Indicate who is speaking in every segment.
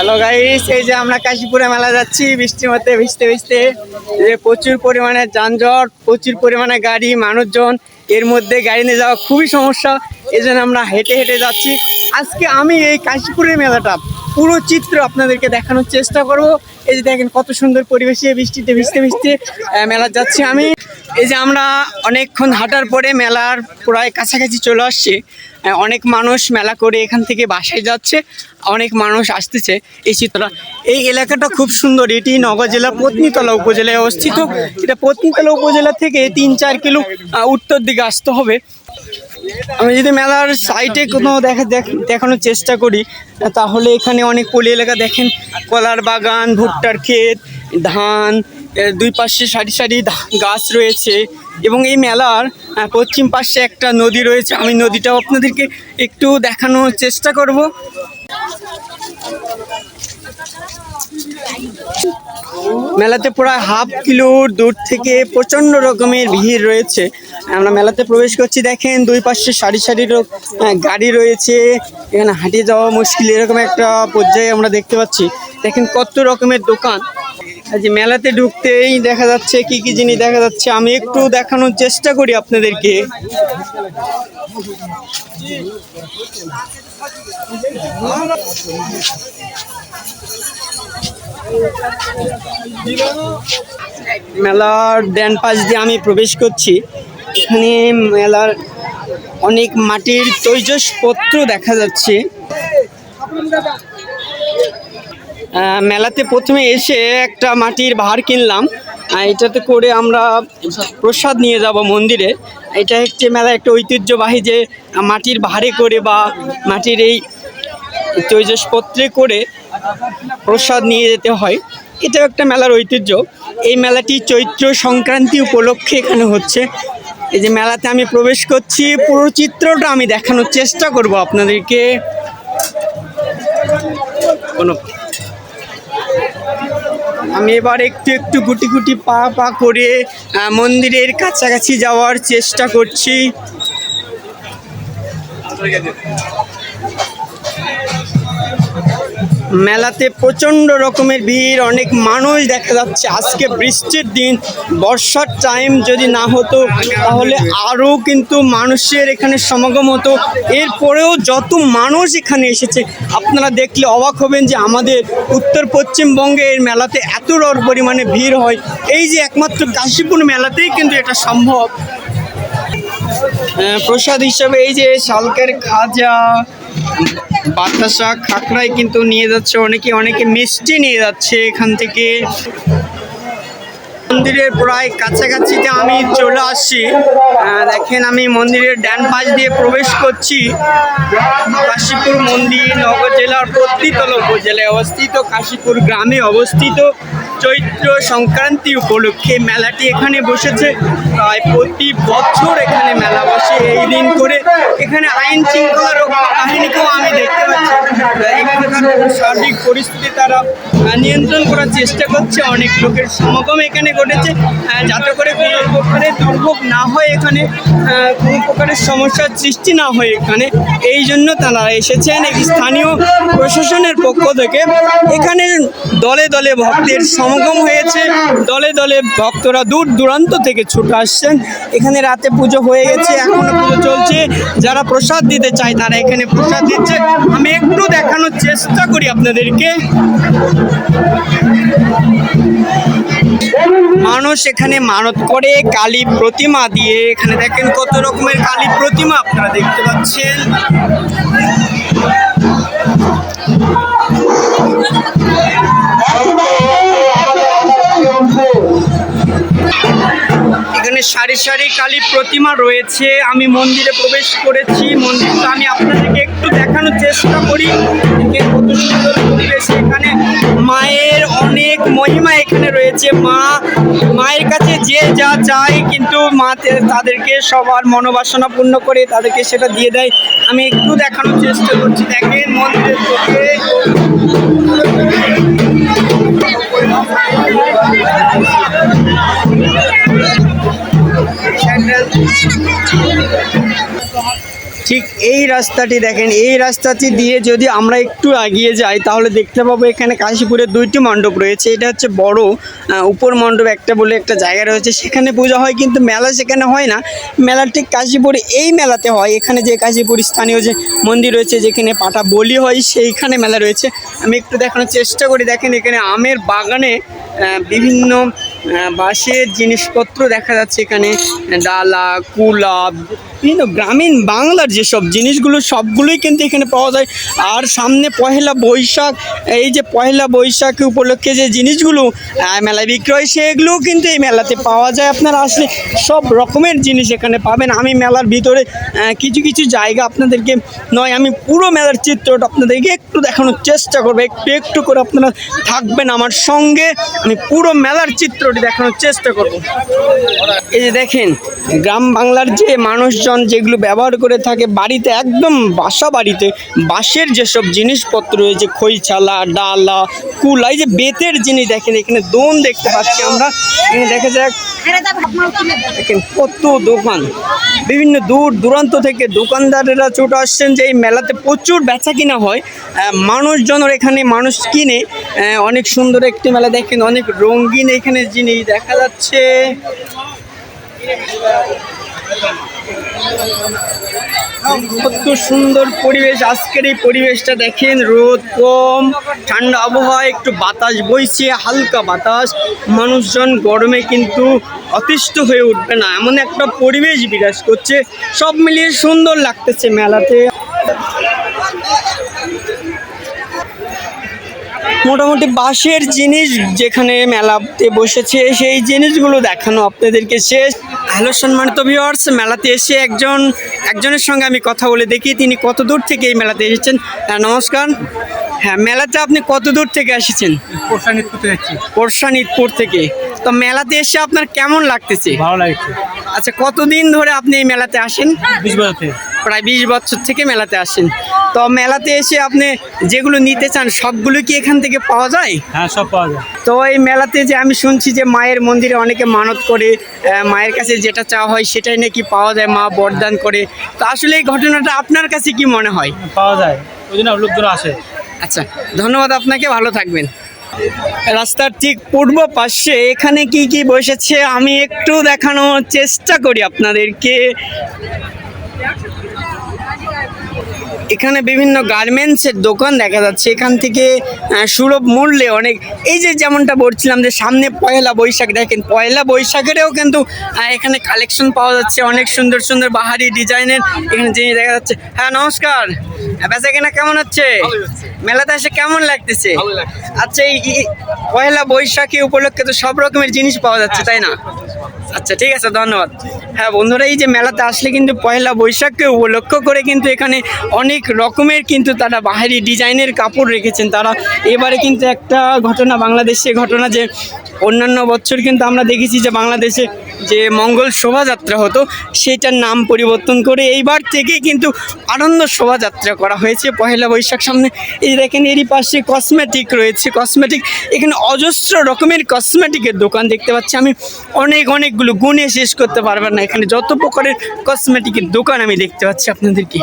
Speaker 1: Hello guys এই যে আমরা কাশীপুরে মেলা যাচ্ছি বৃষ্টির মধ্যে ভিজতে ভিজতে। যে প্রচুর পরিমাণে যানজট, প্রচুর পরিমাণে গাড়ি, মানুষজন। এর মধ্যে গাড়ি নিয়ে যাওয়া খুবই সমস্যা। এই জন্য আমরা হেঁটে হেঁটে যাচ্ছি। আজকে আমি এই কাশীপুরের মেলাটা পুরো চিত্র আপনাদেরকে দেখানোর চেষ্টা করব। এই যে দেখেন কত সুন্দর পরিবেশে বৃষ্টিতে ভিজতে ভিজতে মেলা যাচ্ছি। আমি এই যে আমরা অনেকক্ষণ হাঁটার পরে মেলার প্রায় কাছাকাছি চলে আসছি। অনেক মানুষ মেলা করে এখান থেকে বাসায় যাচ্ছে, অনেক মানুষ আসতেছে এই চিত্রটা। এই এলাকাটা খুব সুন্দর, এটি নগর জেলার পত্নীতলা উপজেলায় অবস্থিত। এটা পত্নীতলা উপজেলা থেকে তিন চার কিলো উত্তর দিকে আসতে হবে। আমি যদি মেলার সাইটে কোনো দেখা দেখানোর চেষ্টা করি, তাহলে এখানে অনেক পলি এলাকা দেখেন। কলার বাগান, ভুট্টার ক্ষেত, ধান দুই পাশে সারি সারি গাছ রয়েছে। এবং এই মেলার পশ্চিম পাশে একটা নদী রয়েছে। আমি নদীটাও আপনাদেরকে একটু দেখানোর চেষ্টা করব। মেলাতে প্রায় হাফ কিলো দূর থেকে প্রচণ্ড রকমের ভিড় রয়েছে। আমরা মেলাতে প্রবেশ করছি, দেখেন দুই পাশে সারি সারি রো- গাড়ি রয়েছে। এখানে হাঁটিয়ে যাওয়া মুশকিল, এরকম একটা পর্যায়ে আমরা দেখতে পাচ্ছি। দেখেন কত রকমের দোকান। যে মেলাতে ঢুকতেই দেখা যাচ্ছে কি কি জিনিস দেখা যাচ্ছে। আমি একটু দেখানোর চেষ্টা করি আপনাদেরকে। মেলার ড্যান পাশ দিয়ে আমি প্রবেশ করছি। এখানে মেলার অনেক মাটির তৈজসপত্র দেখা যাচ্ছে। মেলাতে প্রথমে এসে একটা মাটির ভার কিনলাম। এটাতে করে আমরা প্রসাদ নিয়ে যাব মন্দিরে। এটা হচ্ছে মেলা একটা ঐতিহ্যবাহী যে মাটির ভারে করে বা মাটির এই তৈজসপত্রে করে প্রসাদ নিয়ে যেতে হয়। এটাও একটা মেলার ঐতিহ্য। এই মেলাটি চৈত্র সংক্রান্তি উপলক্ষে এখানে হচ্ছে। এই যে মেলাতে আমি প্রবেশ করছি পুরো চিত্রটা আমি দেখানোর চেষ্টা করব আপনাদেরকে। কোনো আমি এবার একটু একটু গুটি গুটি পা পা করে মন্দিরের কাছাকাছি যাওয়ার চেষ্টা করছি। মেলাতে প্রচণ্ড রকমের ভিড়, অনেক মানুষ দেখা যাচ্ছে। আজকে বৃষ্টির দিন, বর্ষার টাইম যদি না হতো, তাহলে আরও কিন্তু মানুষের এখানে সমাগম হতো। এরপরেও যত মানুষ এখানে এসেছে, আপনারা দেখলে অবাক হবেন যে আমাদের উত্তর পশ্চিমবঙ্গে এর মেলাতে এত পরিমাণে ভিড় হয়। এই যে একমাত্র কাশীপুর মেলাতেই কিন্তু এটা সম্ভব। প্রসাদ হিসাবে এই যে শালকের খাজা বাতাসা খাকড়াই কিন্তু নিয়ে যাচ্ছে, অনেকে অনেকে মিষ্টি নিয়ে যাচ্ছে এখান থেকে। মন্দিরের প্রায় কাছাকাছিতে আমি চলে আসছি। দেখেন আমি মন্দিরের ডান পাশ দিয়ে প্রবেশ করছি। কাশীপুর মন্দির নগর জেলার পত্নীতলা উপজেলায় অবস্থিত, কাশীপুর গ্রামে অবস্থিত। চৈত্র সংক্রান্তি উপলক্ষে মেলাটি এখানে বসেছে। প্রায় প্রতি বছর এখানে মেলা বসে এই দিন করে। এখানে আইন শৃঙ্খলা রক্ষা বাহিনীকেও আমি দেখতে পাচ্ছি। সার্বিক পরিস্থিতি তারা নিয়ন্ত্রণ করার চেষ্টা করছে। অনেক লোকের সমাগম এখানে ঘটেছে। যাতে করে কোনো প্রকারের দুর্ভোগ না হয় এখানে কোনো প্রকারের সমস্যার সৃষ্টি না হয় এখানে। এই জন্য তারা এসেছেন স্থানীয় প্রশাসনের পক্ষ থেকে। এখানে দলে দলে ভক্তের সমাগম হয়েছে। দলে দলে ভক্তরা দূর দূরান্ত থেকে ছুটে আসছেন। এখানে রাতে পুজো হয়ে গেছে, এখনও পুজো চলছে। যারা প্রসাদ দিতে চায় তারা এখানে প্রসাদ দিচ্ছে। আমি একটু দেখানোর চেষ্টা করি আপনাদেরকে। মানুষ এখানে মানত করে, কালী প্রতিমা দিয়ে। এখানে দেখেন কত রকমের কালী প্রতিমা আপনারা দেখতে পাচ্ছেন। এখানে সারি সারি কালী প্রতিমা রয়েছে। আমি মন্দিরে প্রবেশ করেছি। মন্দিরটা আমি আপনাদেরকে একটু দেখানোর চেষ্টা করি। কত সুন্দর পরিবেশ এখানে। মায়ের অনেক মহিমা এখানে রয়েছে। মা, মায়ের কাছে যে যা চায় কিন্তু মা তাদেরকে সবার মনোবাসনা পূর্ণ করে তাদেরকে সেটা দিয়ে দেয়। আমি একটু দেখানোর চেষ্টা করছি। দেখেন মন্দিরের চোখে। ঠিক এই রাস্তাটি দেখেন, এই রাস্তাটি দিয়ে যদি আমরা একটু এগিয়ে যাই, তাহলে দেখতে পাবো এখানে কাশীপুরে দুইটি মণ্ডপ রয়েছে। এটা হচ্ছে বড় উপর মণ্ডপ একটা বলে একটা জায়গা রয়েছে। সেখানে পূজা হয় কিন্তু মেলা সেখানে হয় না। মেলা ঠিক কাশীপুরে এই মেলাতে হয়। এখানে যে কাশীপুর স্থানীয় যে মন্দির রয়েছে, যেখানে পাটা বলি হয়, সেইখানে মেলা রয়েছে। আমি একটু দেখানোর চেষ্টা করি। দেখেন এখানে আমের বাগানে বিভিন্ন বাঁশের জিনিসপত্র দেখা যাচ্ছে এখানে। ডালা কুলা বিভিন্ন গ্রামীণ বাংলার যেসব জিনিসগুলো, সবগুলোই কিন্তু এখানে পাওয়া যায়। আর সামনে পহেলা বৈশাখ, এই যে পহেলা বৈশাখ উপলক্ষে যে জিনিসগুলো মেলায় বিক্রয়, সেগুলোও কিন্তু এই মেলাতে পাওয়া যায়। আপনারা আসলে সব রকমের জিনিস এখানে পাবেন। আমি মেলার ভিতরে কিছু কিছু জায়গা আপনাদেরকে, নয়, আমি পুরো মেলার চিত্রটা আপনাদেরকে একটু দেখানোর চেষ্টা করব। একটু একটু করে আপনারা থাকবেন আমার সঙ্গে। আমি পুরো মেলার চিত্রটি দেখানোর চেষ্টা করব। এই যে দেখেন, গ্রাম বাংলার যে মানুষজন যেগুলো ব্যবহার করে থাকে বাড়িতে, একদম বাসা বাড়িতে, বাঁশের যেসব জিনিসপত্র রয়েছে খইছালা ডালা কুলা এই যে বেতের জিনিস দেখেন, এখানে দোন দেখতে পাচ্ছি আমরা। এখানে দেখা যাক, দেখেন কত দোকান। বিভিন্ন দূর দূরান্ত থেকে দোকানদারেরা চলে আসছেন যে এই মেলাতে প্রচুর বেচা কিনা হয়। মানুষজনের এখানে মানুষ কিনে অনেক সুন্দর একটি মেলা দেখেন, অনেক রঙিন এখানে জিনিস দেখা যাচ্ছে। কত সুন্দর পরিবেশ। আজকের এই পরিবেশটা দেখেন, রোদ কম, ঠান্ডা আবহাওয়া, একটু বাতাস বইছে, হালকা বাতাস। মানুষজন গরমে কিন্তু অতিষ্ঠ হয়ে উঠবে না। এমন একটা পরিবেশ বিরাজ করছে। সব মিলিয়ে সুন্দর লাগতেছে মেলাতে। মোটামুটি বাঁশের জিনিস যেখানে মেলাতে বসেছে, সেই জিনিসগুলো দেখানো আপনাদেরকে শেষ। হ্যালো সম্মানিত ভিউয়ার্স মেলাতে এসে একজন একজনের সঙ্গে আমি কথা বলে দেখি তিনি কত দূর থেকে এই মেলাতে এসেছেন। হ্যাঁ, নমস্কার। হ্যাঁ মেলাতে আপনি কত দূর থেকে এসেছেন? কোরসানিদপুর থেকে। তো মেলাতে এসে আপনার কেমন লাগতেছে?
Speaker 2: ভালো লাগছে।
Speaker 1: আচ্ছা কতদিন ধরে আপনি এই মেলাতে আসেন?
Speaker 2: বিশ বছর থেকে।
Speaker 1: প্রায় বিশ বছর থেকে মেলাতে আসেন। তো মেলাতে এসে আপনি যেগুলো নিতে চান সবগুলো কি এখান থেকে পাওয়া যায়?
Speaker 2: হ্যাঁ সব পাওয়া যায়।
Speaker 1: তো এই মেলাতে যে আমি শুনছি যে মায়ের মন্দিরে অনেকে মানত করে মায়ের কাছে যেটা চাওয়া হয় সেটাই নাকি পাওয়া যায় মা বরদান করে। তো আসলে এই ঘটনাটা আপনার কাছে কি মনে হয়?
Speaker 2: পাওয়া যায়। ওই জন্য লোকজন আসে।
Speaker 1: আচ্ছা ধন্যবাদ আপনাকে ভালো থাকবেন। রাস্তার ঠিক পূর্ব পাশে এখানে কি কি বসেছে আমি একটু দেখানোর চেষ্টা করি আপনাদেরকে। এখানে বিভিন্ন গার্মেন্টসের দোকান দেখা যাচ্ছে। এখান থেকে সুলভ মূল্যে অনেক এই যে যেমনটা বলছিলাম যে সামনে পয়লা বৈশাখ দেখেন পয়লা বৈশাখেরও কিন্তু এখানে কালেকশন পাওয়া যাচ্ছে অনেক সুন্দর সুন্দর বাহারি ডিজাইনের। এখানে জিনিস দেখা যাচ্ছে। হ্যাঁ নমস্কার। হ্যাঁ, বেচা কেনা কেমন হচ্ছে? মেলাতে এসে কেমন লাগতেছে? আচ্ছা এই এই পয়লা বৈশাখী উপলক্ষে তো সব রকমের জিনিস পাওয়া যাচ্ছে তাই না? আচ্ছা ঠিক আছে, ধন্যবাদ। হ্যাঁ বন্ধুরা, এই যে মেলাতে আসলে কিন্তু পয়লা বৈশাখকে উপলক্ষ করে কিন্তু এখানে অনেক রকমের কিন্তু তারা বাহারি ডিজাইনের কাপড় রেখেছেন। তারা এবারে কিন্তু একটা ঘটনা, বাংলাদেশে ঘটনা যে অন্যান্য বছর কিন্তু আমরা দেখেছি যে বাংলাদেশে যে মঙ্গল শোভাযাত্রা হতো, সেটার নাম পরিবর্তন করে এইবার থেকে কিন্তু আনন্দ শোভাযাত্রা করা হয়েছে পয়লা বৈশাখ সামনে। এই দেখেন, এরই পাশে কসমেটিক রয়েছে। কসমেটিক এখানে অজস্র রকমের কসমেটিকের দোকান দেখতে পাচ্ছি আমি। অনেক, অনেকগুলো গুণে শেষ করতে পারবেন না। এখানে যত প্রকারের কসমেটিকের দোকান আমি দেখতে পাচ্ছি আপনাদেরকে।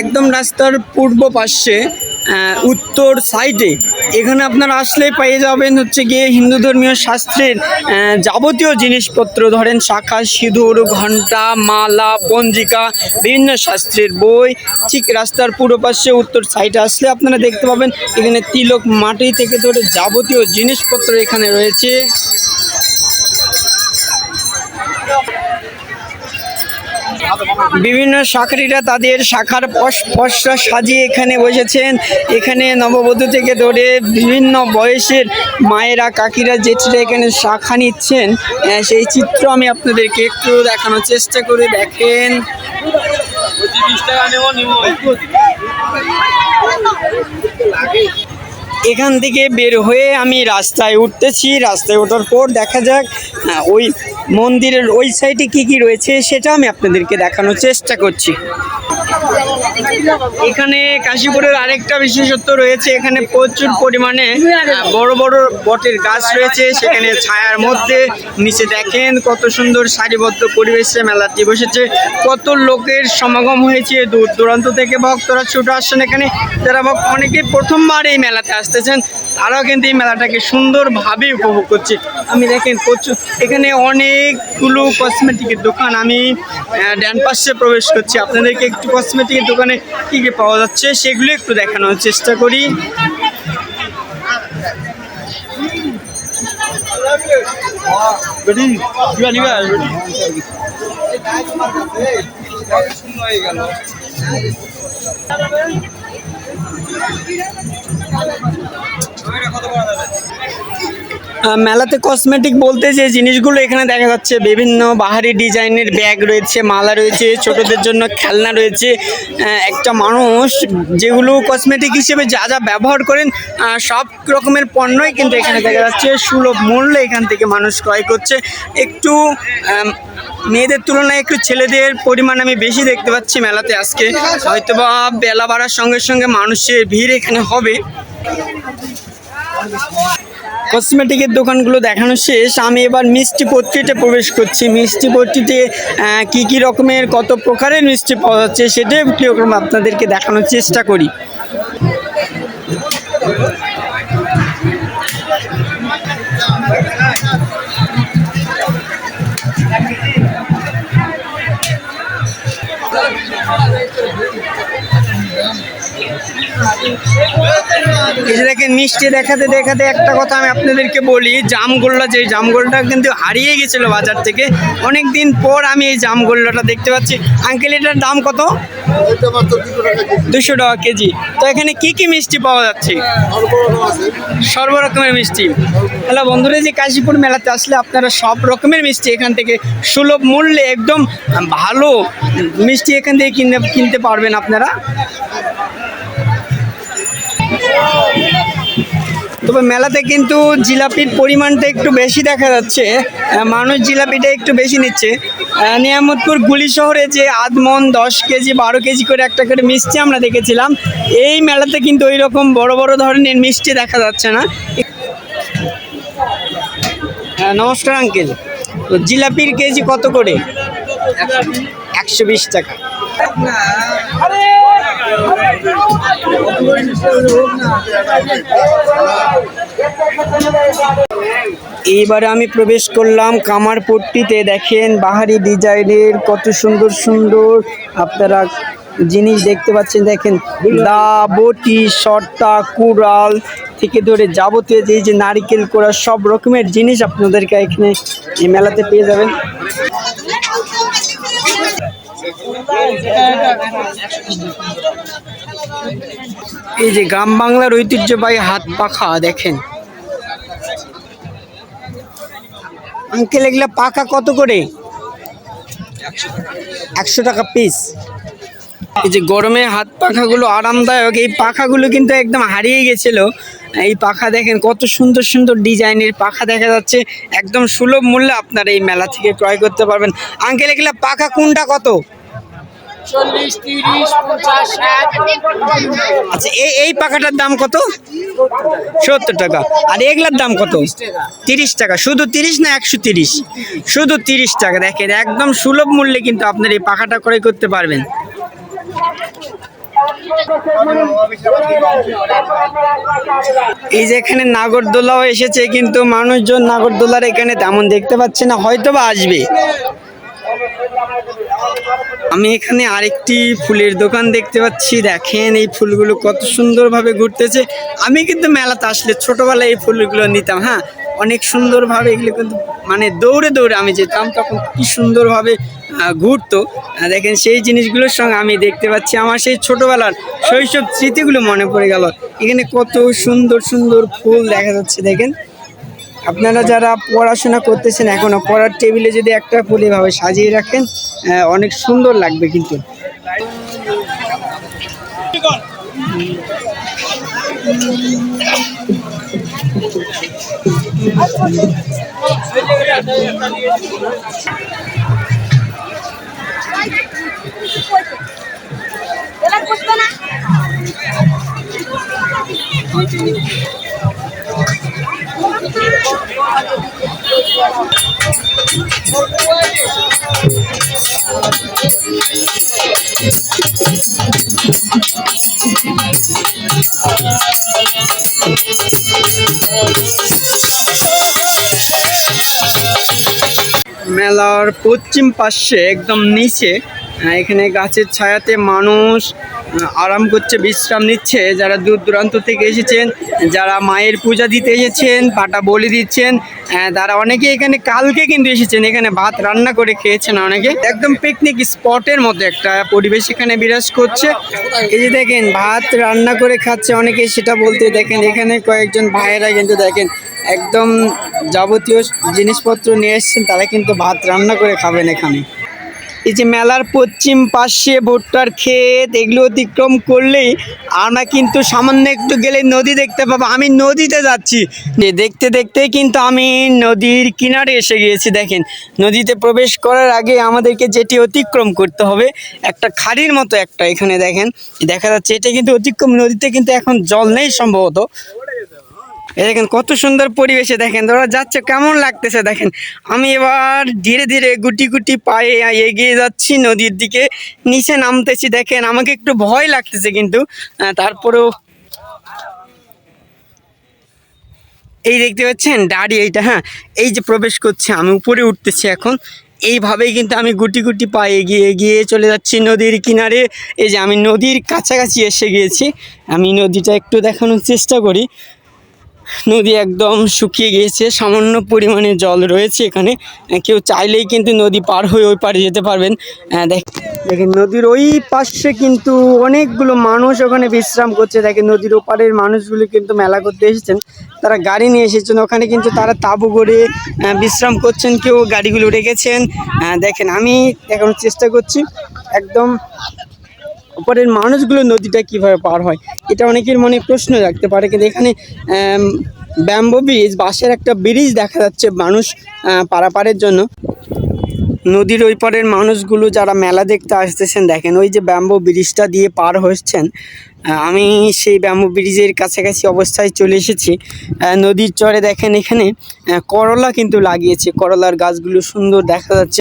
Speaker 1: একদম রাস্তার পূর্ব পাশে উত্তর সাইডে। এখানে আপনারা আসলেই পেয়ে যাবেন হচ্ছে গিয়ে হিন্দু ধর্মীয় শাস্ত্রের যাবতীয় জিনিসপত্র, ধরেন শাখা, সিঁদুর, ঘণ্টা, মালা, পঞ্জিকা, বিভিন্ন শাস্ত্রের বই। ঠিক রাস্তার পূর্ব পাশে উত্তর সাইডে আসলে আপনারা দেখতে পাবেন, এখানে তিলক মাটি থেকে ধরে যাবতীয় জিনিসপত্র এখানে রয়েছে। বিভিন্ন শাখারিরা তাদের শাখার পশ- পশরা সাজিয়ে এখানে বসেছেন। এখানে নববধূ থেকে ধরে বিভিন্ন বয়সের মায়েরা, কাকিরা, জেঠিরা এখানে শাখা নিচ্ছেন। সেই চিত্র আমি আপনাদেরকে একটু দেখানোর চেষ্টা করে, দেখেন। এখান থেকে বের হয়ে আমি রাস্তায় উঠতেছি। রাস্তায় ওঠার পর দেখা যাক ওই মন্দিরের ওই সাইডে কি কি রয়েছে সেটা আমি আপনাদেরকে দেখানোর চেষ্টা করছি। এখানে কাশীপুরের আরেকটা বিশেষত্ব রয়েছে, এখানে প্রচুর পরিমাণে বড় বড় বটের গাছ রয়েছে, সেখানে ছায়ার মধ্যে নিচে দেখেন কত সুন্দর সারিবদ্ধ পরিবেশে মেলাটি বসেছে। কত লোকের সমাগম হয়েছে, দূর দূরান্ত থেকে ভক্তরা ছুটে আসছেন এখানে। যারা ভক্ত অনেকে প্রথমবার এই মেলাতে আসতেছেন, তারাও কিন্তু এই মেলাটাকে সুন্দরভাবে উপভোগ করছে। আমি দেখেন প্রচুর, এখানে অনেকগুলো কসমেটিকের দোকান, আমি ডান পাশে প্রবেশ করছি, আপনাদেরকে একটু কসমেটিকের দোকানে কী কী পাওয়া যাচ্ছে সেগুলো একটু দেখানোর চেষ্টা করি। মেলাতে কসমেটিক বলতে যে জিনিসগুলো এখানে দেখা যাচ্ছে, বিভিন্ন বাহারি ডিজাইনের ব্যাগ রয়েছে, মালা রয়েছে, ছোটদের জন্য খেলনা রয়েছে। একটা মানুষ যেগুলো কসমেটিক হিসেবে যা যা ব্যবহার করেন সব রকমের পণ্যই কিন্তু এখানে দেখা যাচ্ছে, সুলভ মূল্যে এখান থেকে মানুষ ক্রয় করছে। একটু মেয়েদের তুলনায় একটু ছেলেদের পরিমাণ আমি বেশি দেখতে পাচ্ছি মেলাতে আজকে। হয়তোবা বেলা বাড়ার সঙ্গে সঙ্গে মানুষের ভিড় এখানে হবে। কসমেটিকের দোকানগুলো দেখানো শেষ। আমি এবার মিষ্টি পট্টিতে প্রবেশ করছি। মিষ্টি পট্টিতে কী কী রকমের, কত প্রকারের মিষ্টি পাওয়া যাচ্ছে সেটাই কীরকম রকম আপনাদেরকে দেখানোর চেষ্টা করি। এই মিষ্টি দেখাতে দেখাতে একটা কথা আমি আপনাদেরকে বলি, জামগোল্লা, যে জামগোল্লাটা কিন্তু হারিয়ে গেছিল বাজার থেকে অনেক দিন পর আমি এই জামগোল্লাটা দেখতে পাচ্ছি। আঙ্কেল, এটার দাম কত?
Speaker 3: দুশো টাকা কেজি।
Speaker 1: তো এখানে কি কি মিষ্টি পাওয়া যাচ্ছে? সর্ব রকমের মিষ্টি। হ্যালো বন্ধুরা যে কাশীপুর মেলাতে আসলে আপনারা সব রকমের মিষ্টি এখান থেকে সুলভ মূল্যে একদম ভালো মিষ্টি এখান থেকে কিনে কিনতে পারবেন আপনারা। তবে মেলাতে কিন্তু জিলাপির পরিমাণটা একটু বেশি দেখা যাচ্ছে। মানুষ জিলাপিটা একটু বেশি নিচ্ছে। নিয়ামতপুর গুলি শহরে যে আধমন দশ কেজি বারো কেজি করে একটা করে মিষ্টি আমরা দেখেছিলাম এই মেলাতে কিন্তু ওই রকম বড় বড় ধরনের মিষ্টি দেখা যাচ্ছে না। হ্যাঁ, নমস্কার আঙ্কেল তো জিলাপির কেজি কত করে? একশো বিশ টাকা। এইবারে আমি প্রবেশ করলাম কামারপট্টিতে। দেখেন, বাহারি ডিজাইনের কত সুন্দর সুন্দর আপনারা জিনিস দেখতে পাচ্ছেন। দেখেন, দা বটি সর্তা কুড়াল থেকে ধরে যাবতীয় যে যে নারিকেল করা সব রকমের জিনিস আপনাদেরকে এখানে এই মেলাতে পেয়ে যাবেন। এই যে গ্রাম বাংলার ঐতিহ্যবাহী হাত পাখা, দেখেন। আঙ্কেল, এগুলা পাকা কত করে? একশো টাকা পিস এই যে গরমে হাত পাখাগুলো আরামদায়ক, এই পাখাগুলো কিন্তু একদম হারিয়ে গেছিল। এই পাখা দেখেন, কত সুন্দর সুন্দর ডিজাইনের পাখা দেখা যাচ্ছে। একদম সুলভ মূল্যে আপনারা এই মেলা থেকে ক্রয় করতে পারবেন। আঙ্কেল, এগুলা পাখা কোনটা কত?
Speaker 4: চল্লিশ তিরিশ পঞ্চাশ ষাট।
Speaker 1: আচ্ছা এই এই পাখাটার দাম কত? সত্তর টাকা। আর এগুলার দাম কত? তিরিশ টাকা। শুধু তিরিশ না একশো তিরিশ? শুধু তিরিশ টাকা। দেখেন একদম সুলভ মূল্যে কিন্তু আপনার এই পাখাটা ক্রয় করতে পারবেন। এই যে এখানে নাগরদোলাও এসেছে কিন্তু মানুষজন নাগরদোলার এখানে তেমন দেখতে পাচ্ছে না হয়তো বা আসবে। আমি এখানে আরেকটি ফুলের দোকান দেখতে পাচ্ছি। দেখেন এই ফুলগুলো কত সুন্দরভাবে ঘুরতেছে। আমি কিন্তু মেলাতে আসলে ছোটবেলায় এই ফুলগুলো নিতাম হ্যাঁ? অনেক সুন্দরভাবে এগুলো কিন্তু মানে দৌড়ে দৌড়ে আমি যেতাম, তখন কি সুন্দরভাবে ঘুরতো। দেখেন সেই জিনিসগুলোর সঙ্গে আমি দেখতে পাচ্ছি আমার সেই ছোটবেলার শৈশব স্মৃতিগুলো মনে পড়ে গেল। এখানে কত সুন্দর সুন্দর ফুল দেখা যাচ্ছে, দেখেন। আপনারা যারা পড়াশোনা করতেছেন এখনও, পড়ার টেবিলে যদি একটা ফুল এভাবে সাজিয়ে রাখেন অনেক সুন্দর লাগবে কিন্তু। মেলার পশ্চিম পাশে একদম নিচে এখানে গাছের ছায়াতে মানুষ আরাম করছে, বিশ্রাম নিচ্ছে। যারা দূর দূরান্ত থেকে এসেছেন, যারা মায়ের পূজা দিতে এসেছেন, পাটা বলি দিচ্ছেন তারা অনেকে এখানে কালকে কিন্তু এসেছেন, এখানে ভাত রান্না করে খেয়েছেন অনেকে। একদম পিকনিক স্পটের মতো একটা পরিবেশ এখানে বিরাজ করছে। এই যে দেখেন, ভাত রান্না করে খাচ্ছে অনেকে, সেটা বলতে দেখেন, এখানে কয়েকজন ভাইয়েরা কিন্তু দেখেন, একদম যাবতীয় জিনিসপত্র নিয়ে এসছেন, তারা কিন্তু ভাত রান্না করে খাবেন এখানে। এই যে মেলার পশ্চিম পাশে ভুট্টার ক্ষেত, এগুলো অতিক্রম করলেই আমরা কিন্তু সামান্য একটু গেলে নদী দেখতে পাবো। আমি নদীতে যাচ্ছি। যে দেখতে দেখতে কিন্তু আমি নদীর কিনারে এসে গিয়েছি, দেখেন। নদীতে প্রবেশ করার আগে আমাদেরকে যেটি অতিক্রম করতে হবে, একটা খাড়ির মতো একটা এখানে দেখেন। দেখা যাচ্ছে এটা কিন্তু অতিক্রম, নদীতে কিন্তু এখন জল নেই সম্ভবত। দেখেন, কত সুন্দর পরিবেশে দেখেন, ওরা যাচ্ছে, কেমন লাগতেছে দেখেন। আমি এবার ধীরে ধীরে গুটি গুটি পায়ে এগিয়ে যাচ্ছি নদীর দিকে, নিচে নামতেছি দেখেন, আমাকে একটু ভয় লাগতেছে কিন্তু তারপরেও এই দেখতে পাচ্ছেন দাড়ি এইটা হ্যাঁ এই যে প্রবেশ করছে, আমি উপরে উঠতেছি এখন। এইভাবেই কিন্তু আমি গুটি গুটি পায়ে এগিয়ে এগিয়ে চলে যাচ্ছি নদীর কিনারে। এই যে আমি নদীর কাছাকাছি এসে গিয়েছি, আমি নদীটা একটু দেখানোর চেষ্টা করি। নদী একদম শুকিয়ে গিয়েছে, সামান্য পরিমাণে জল রয়েছে এখানে। কেউ চাইলেই কিন্তু নদী পার হয়ে ওই পারে যেতে পারবেন। দেখেন, নদীর ওই পাশে কিন্তু অনেকগুলো মানুষ ওখানে বিশ্রাম করছে। দেখেন, নদীর ওপারের মানুষগুলো কিন্তু মেলা করতে এসেছেন। তারা গাড়ি নিয়ে এসেছেন। ওখানে কিন্তু তারা তাঁবু করে বিশ্রাম করছেন। কেউ গাড়িগুলো রেখেছেন। দেখেন, আমি এখন চেষ্টা করছি। একদম ওপরের মানুষগুলো নদীটা কীভাবে পার হয়, এটা অনেকের মনে প্রশ্ন রাখতে পারে। কিন্তু এখানে ব্যাম্বো ব্রিজ, বাঁশের একটা ব্রিজ দেখা যাচ্ছে মানুষ পারাপারের জন্য। নদীর ওই পারের মানুষগুলো যারা মেলা দেখতে আসতেছেন, দেখেন ওই যে ব্যাম্বো ব্রিজটা দিয়ে পার হচ্ছেন। আমি সেই ব্যাম্বো ব্রিজের কাছাকাছি অবস্থায় চলে এসেছি। নদীর চরে দেখেন এখানে করলা কিন্তু লাগিয়েছে। করলার গাছগুলো সুন্দর দেখা যাচ্ছে।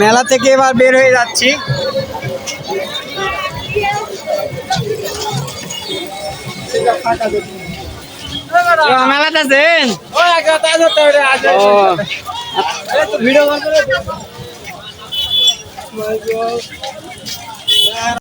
Speaker 1: মেলা থেকে এবার বের হয়ে যাচ্ছি। মেলাতে আছেন ভিডিও